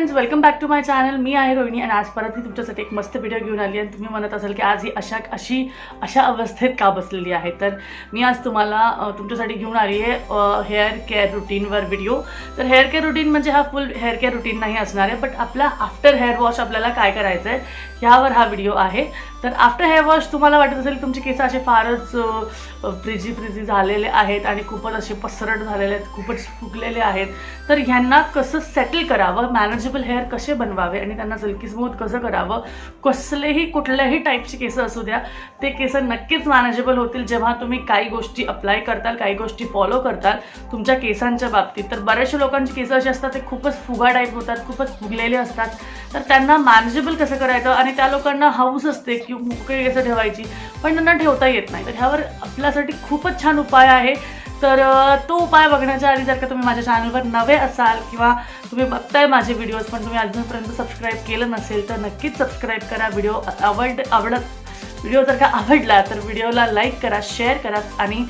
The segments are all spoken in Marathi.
Friends welcome back to my channel मी आहे रोहिणी आणि आज परत मी तुमच्यासाठी एक मस्त व्हिडिओ घेऊन आली आणि तुम्ही म्हणत असाल की आज ही अशा अशी अशा अवस्थेत का बसलेली आहे? तर मी आज तुम्हाला तुमच्यासाठी घेऊन आली आहे हेअर केअर रुटीनवर व्हिडिओ तर हेअर केअर रुटीन म्हणजे हा फुल हेअर केअर रुटीन नाही असणार आहे बट आपला आफ्टर हेअर वॉश आपल्याला काय करायचं आहे ह्यावर हा व्हिडिओ आहे. तर आफ्टर हेअर वॉश तुम्हाला वाटत असेल तुमचे केस असे फारच फ्रिजी फ्रिजी झालेले आहेत आणि खूपच असे पसरट झालेले आहेत खूपच फुगलेले आहेत. तर ह्यांना कसं सेटल करावं? मॅनेजेबल हेअर कसे बनवावे? आणि त्यांना सिल्की स्मूथ कसं करावं? कसलेही कुठल्याही टाईपचे केस असू द्या ते केस नक्कीच मॅनेजेबल होतील. जेव्हा तुम्ही काही गोष्टी अप्लाय करताल काही गोष्टी फॉलो करताल तुमच्या केसांच्या बाबतीत. तर बऱ्याचशा लोकांची केस असे असतात ते खूपच फुगा टाईप होतात खूपच फुगलेले असतात. तर त्यांना मॅनेजेबल कसं करायचं? आणि त्या लोकांना हाऊस असते की मोकळी कसं ठेवायची. पण त्यांना ठेवता येत नाही. तर ह्यावर आपल्यासाठी खूपच छान उपाय आहे. तर तो उपाय बघण्याच्या आधी जर का तुम्ही माझ्या चॅनलवर नवे असाल किंवा तुम्ही बघताय माझे व्हिडिओज पण तुम्ही अजूनपर्यंत सबस्क्राईब केलं नसेल तर नक्कीच सबस्क्राईब करा. व्हिडिओ आवड आवडत व्हिडिओ जर का आवडला तर व्हिडिओला लाईक करा शेअर करा आणि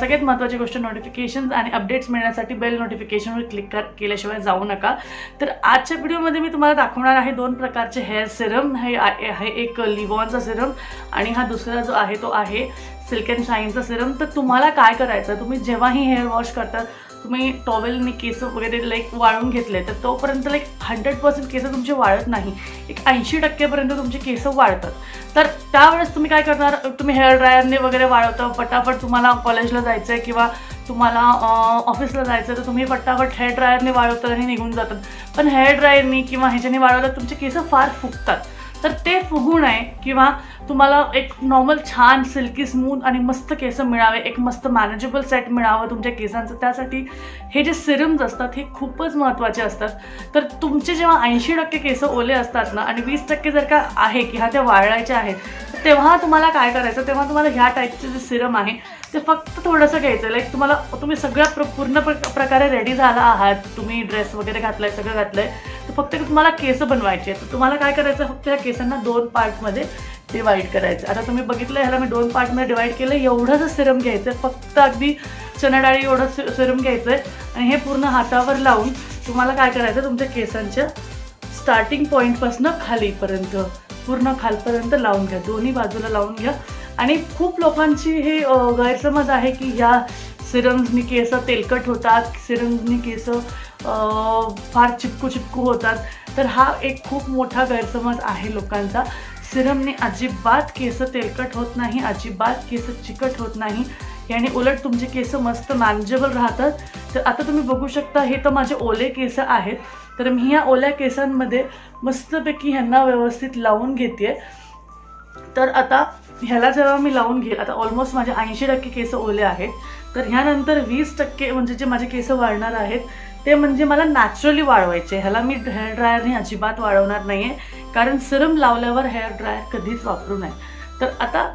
सगळ्यात महत्त्वाची गोष्ट नोटिफिकेशन्स आणि अपडेट्स मिळण्यासाठी बेल नोटिफिकेशनवर क्लिक कर केल्याशिवाय जाऊ नका. तर आजच्या व्हिडिओमध्ये मी तुम्हाला दाखवणार आहे दोन प्रकारचे हेअर सिरम हे आहे आहे एक लिवॉनचा सिरम आणि हा दुसरा जो आहे तो आहे सिल्क अँड शाईनचा सिरम तर तुम्हाला काय करायचं? तुम्ही जेव्हाही हेअर वॉश करता तुम्ही टॉवेलने केस वगैरे लाईक वाळून घेतले तर तोपर्यंत लाईक हंड्रेड पर्सेंट केस तुमचे वाळत नाही. एक ऐंशी टक्केपर्यंत तुमचे केस वाळतात. तर त्यावेळेस तुम्ही काय करणार? तुम्ही हेअर ड्रायरने वगैरे वाळवता पटापट तुम्हाला कॉलेजला जायचं आहे किंवा तुम्हाला ऑफिसला जायचं तर तुम्ही पटापट हेअर ड्रायरने वाळवतात आणि निघून जातात. पण हेअर ड्रायरनी किंवा ह्याच्याने वाळवलं तुमचे केस फार फुगतात. तर ते फुगू नये किंवा तुम्हाला एक नॉर्मल छान सिल्की स्मूथ आणि मस्त केस मिळावे एक मस्त मॅनेजेबल सेट मिळावं तुमच्या केसांचं. त्यासाठी हे जे सिरम्स असतात हे खूपच महत्त्वाचे असतात. तर तुमचे जेव्हा ऐंशी टक्के केस ओले असतात ना आणि वीस टक्के जर का आहे की ह्या त्या वाळायच्या आहेत तर तेव्हा तुम्हाला काय करायचं? तेव्हा तुम्हाला ह्या टाईपचे जे सिरम आहे ते फक्त थोडंसं घ्यायचं लाईक तुम्हाला तुम्ही सगळ्या प्र पूर्ण प्र- प्रकारे रेडी झाला आहात. तुम्ही ड्रेस वगैरे घातलाय सगळं घातलंय. तर फक्त तुम्हाला केस बनवायचे आहेत. तर तुम्हाला काय करायचं फक्त ह्या केसांना दोन पार्टमध्ये डिवाईड करायचं आता तुम्ही बघितलं ह्याला मी दोन पार्टमध्ये डिवाईड केलं एवढंच सिरम घ्यायचं आहे फक्त अगदी चणाडाळी एवढं सिरम घ्यायचं आहे आणि हे पूर्ण हातावर लावून तुम्हाला काय करायचं तुमच्या केसांच्या स्टार्टिंग पॉईंटपासून खालीपर्यंत पूर्ण खालपर्यंत लावून घ्या. दोन्ही बाजूला लावून घ्या. आणि खूप लोकांची हे गैरसमज आहे की ह्या सिरम्सनी केस तेलकट होतात सिरम्सनी केस फार चिपकू चिपकू होतात. तर हा एक खूप मोठा गैरसमज आहे लोकांचा. सिरमने अजिबात केस तेलकट होत नाही अजिबात केस चिकट होत नाही. याने उलट तुमचे केस मस्त मॅनेजेबल राहतात. तर आता तुम्ही बघू शकता हे तर माझे ओले केस आहेत. तर मी या ओल्या केसांमध्ये मस्तपैकी ह्यांना व्यवस्थित लावून घेते तर आता ह्याला जेव्हा मी लावून घेईल. आता ऑलमोस्ट माझे ऐंशी टक्के केस ओले आहेत. तर ह्यानंतर वीस टक्के म्हणजे जे माझे केस वाढणार आहेत ते म्हणजे मला नॅचरली वाळवायचे ह्याला मी हेअर ड्रायरने अजिबात वाढवणार नाही आहे कारण सिरम लावल्यावर हेअर ड्रायर कधीच वापरू नये. तर आता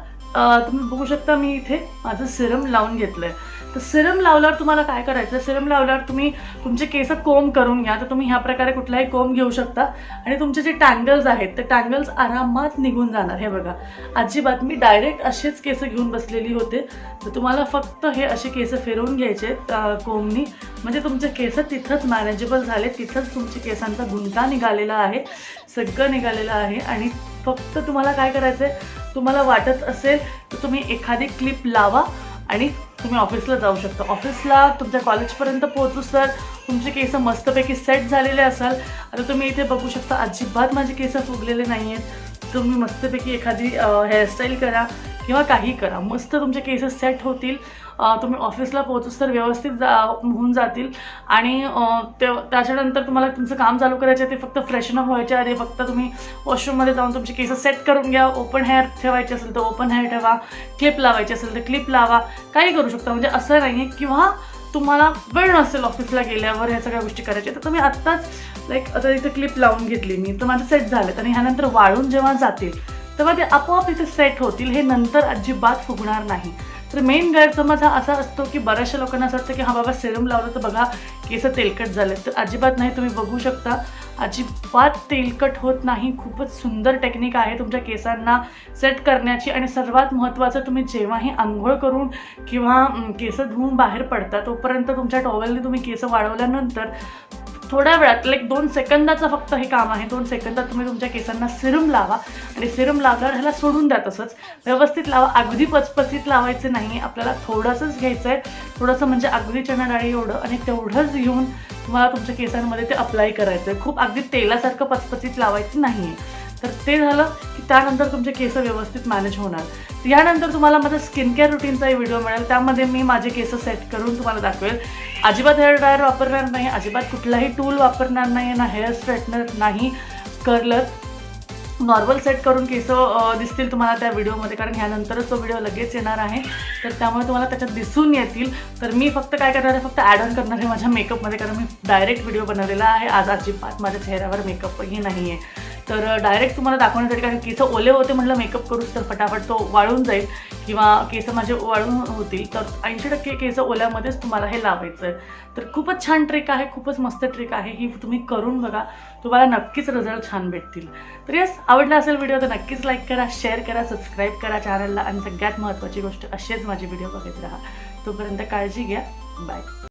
तुम्ही बघू शकता मी इथे माझं सिरम लावून घेतलं आहे तर सिरम लावल्यावर तुम्हाला काय करायचं? सिरम लावल्यावर तुम्ही तुमचे केस कोंब करून घ्या. तर तुम्ही ह्या प्रकारे कुठलाही कोंब घेऊ शकता. आणि तुमचे जे टँगल्स आहेत ते टँगल्स आरामात निघून जाणार. हे बघा. अजिबात मी डायरेक्ट असेच केस घेऊन बसलेली होते. तर तुम्हाला फक्त हे असे केस फिरवून घ्यायचे आहेत, कोंबनी. म्हणजे तुमचे केस तिथंच मॅनेजेबल झाले. तिथंच तुमच्या केसांचा गुंता निघालेला आहे. सगळं निघालेलं आहे. आणि फक्त तुम्हाला काय करायचं आहे तुम्हाला वाटत असेल तर तुम्ही एखादी क्लिप लावा आणि तुम्ही ऑफिसला जाऊ शकता. ऑफिसला तुमच्या कॉलेजपर्यंत पोहोचू सर तुमचे केस मस्तपैकी सेट झालेले असाल. आता तुम्ही इथे बघू शकता अजिबात माझे केस फुगलेले नाही आहेत तुम्ही मस्तपैकी एखादी हेअरस्टाईल करा किंवा काही करा. मस्त तुमचे केस सेट होतील. तुम्ही ऑफिसला पोहोचूस तर व्यवस्थित जा होऊन जातील. आणि ते त्याच्यानंतर तुम्हाला तुमचं काम चालू करायचं आहे ते फक्त फ्रेशन अप व्हायच्या आधी. फक्त तुम्ही वॉशरूममध्ये जाऊन तुमचे केस सेट करून घ्या. ओपन हेअर ठेवायचे असेल तर ओपन हेअर ठेवा. क्लिप लावायची असेल तर क्लिप लावा. काही करू शकता. म्हणजे असं नाही आहे किंवा तुम्हाला वेळ नसेल ऑफिसला गेल्यावर ह्या सगळ्या गोष्टी करायच्या तर तुम्ही आत्ताच लाईक आता इथे क्लिप लावून घेतली मी तर माझं सेट झालं. आणि ह्यानंतर वाळून जेव्हा जातील तेव्हा ते आपोआप इथे सेट होतील. हे नंतर अजिबात फुगणार नाही. तर मेन गैरसमज हा असा असतो की बऱ्याचशा लोकांना असं वाटतं की हा बाबा सेरम लावलं तर बघा केस तेलकट झाले तर अजिबात नाही तुम्ही बघू शकता. अजिबात तेलकट होत नाही. खूपच सुंदर टेक्निक आहे तुमच्या केसांना सेट करण्याची आणि सर्वात महत्त्वाचं तुम्ही जेव्हाही आंघोळ करून किंवा केस धुवून बाहेर पडता तोपर्यंत तुमच्या टॉवेलने तुम्ही केस वाढवल्यानंतर थोड्या वेळात लाईक दोन सेकंदाचं फक्त हे काम आहे. दोन सेकंदात तुम्ही तुमच्या केसांना सिरम लावा आणि सिरम लावल्यावर ह्याला सोडून द्या तसंच. व्यवस्थित लावा. अगदी पचपचीत लावायचं नाही आपल्याला थोडंसंच घ्यायचं आहे थोडंसं म्हणजे अगदी चणा डाळी एवढं आणि तेवढंच घेऊन तुम्हाला तुमच्या केसांमध्ये ते अप्लाय करायचं आहे खूप अगदी तेलासारखं पचपचीत लावायचं नाही आहे तर ते झालं की त्यानंतर तुमचे केस व्यवस्थित मॅनेज होणार. यानंतर तुम्हाला माझा स्किन केअर रुटीनचाही व्हिडिओ मिळेल. त्यामध्ये मी माझे केस सेट करून तुम्हाला दाखवेल. अजिबात हेअर ड्रायर वापरणार नाही अजिबात कुठलाही टूल वापरणार नाही ना हेअर स्ट्रेटनर नाही कर्लर नॉर्मल सेट करून केस दिसतील तुम्हाला त्या व्हिडिओमध्ये कारण ह्यानंतरच तो व्हिडिओ लगेच येणार आहे. तर त्यामुळे तुम्हाला त्याच्यात दिसून येतील. तर मी फक्त काय करणार आहे फक्त ॲड ऑन करणार आहे माझ्या मेकअपमध्ये कारण मी डायरेक्ट व्हिडिओ बनवलेला आहे. आज अजिबात माझ्या चेहऱ्यावर मेकअपही नाही आहे तर डायरेक्ट तुम्हाला दाखवण्यासाठी कारण केस ओले होते म्हटलं मेकअप करूच तर फटाफट तो वाळून जाईल किंवा केस माझे वाळून होतील. तर ऐंशी टक्के केस ओल्यामध्येच तुम्हाला हे लावायचं आहे तर खूपच छान ट्रिक आहे खूपच मस्त ट्रिक आहे. ही तुम्ही करून बघा. तुम्हाला नक्कीच रिझल्ट छान भेटतील. तर येस आवडला असेल व्हिडिओ तर नक्कीच लाईक करा शेअर करा सबस्क्राईब करा चॅनलला आणि सगळ्यात महत्त्वाची गोष्ट असेच माझे व्हिडिओ बघत राहा. तोपर्यंत काळजी घ्या. बाय